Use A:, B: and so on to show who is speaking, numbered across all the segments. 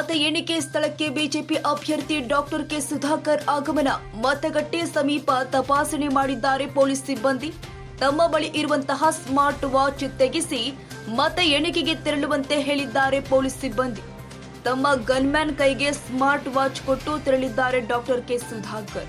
A: ಮತ ಎಣಿಕೆ ಸ್ಥಳಕ್ಕೆ ಬಿಜೆಪಿ ಅಭ್ಯರ್ಥಿ ಡಾಕ್ಟರ್ ಕೆ ಸುಧಾಕರ್ ಆಗಮನ. ಮತಗಟ್ಟೆ ಸಮೀಪ ತಪಾಸಣೆ ಮಾಡಿದ್ದಾರೆ ಪೊಲೀಸ್ ಸಿಬ್ಬಂದಿ. ತಮ್ಮ ಬಳಿ ಇರುವಂತಹ ಸ್ಮಾರ್ಟ್ ವಾಚ್ ತೆಗೆಸಿ ಮತ ಎಣಿಕೆಗೆ ತೆರಳುವಂತೆ ಹೇಳಿದ್ದಾರೆ ಪೊಲೀಸ್ ಸಿಬ್ಬಂದಿ. ತಮ್ಮ ಗನ್ಮ್ಯಾನ್ ಕೈಗೆ ಸ್ಮಾರ್ಟ್ ವಾಚ್ ಕೊಟ್ಟು ತೆರಳಿದ್ದಾರೆ doctor K Sudhakar.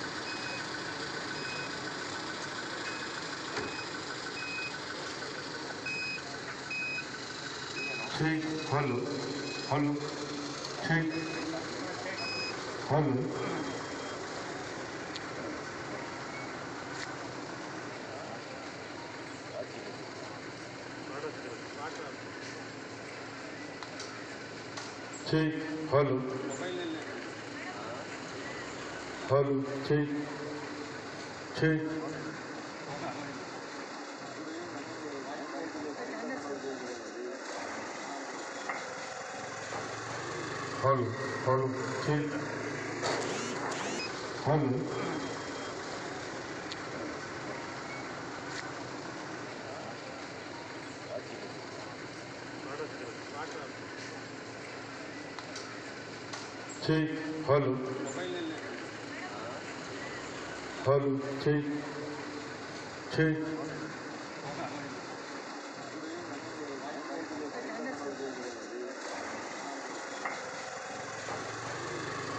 B: ঠিক হলো হলো ঠিক হলো। ঠিক হলো হলো ঠিক ঠিক हम हम ठीक। हम ठीक हम हम ठीक ठीक।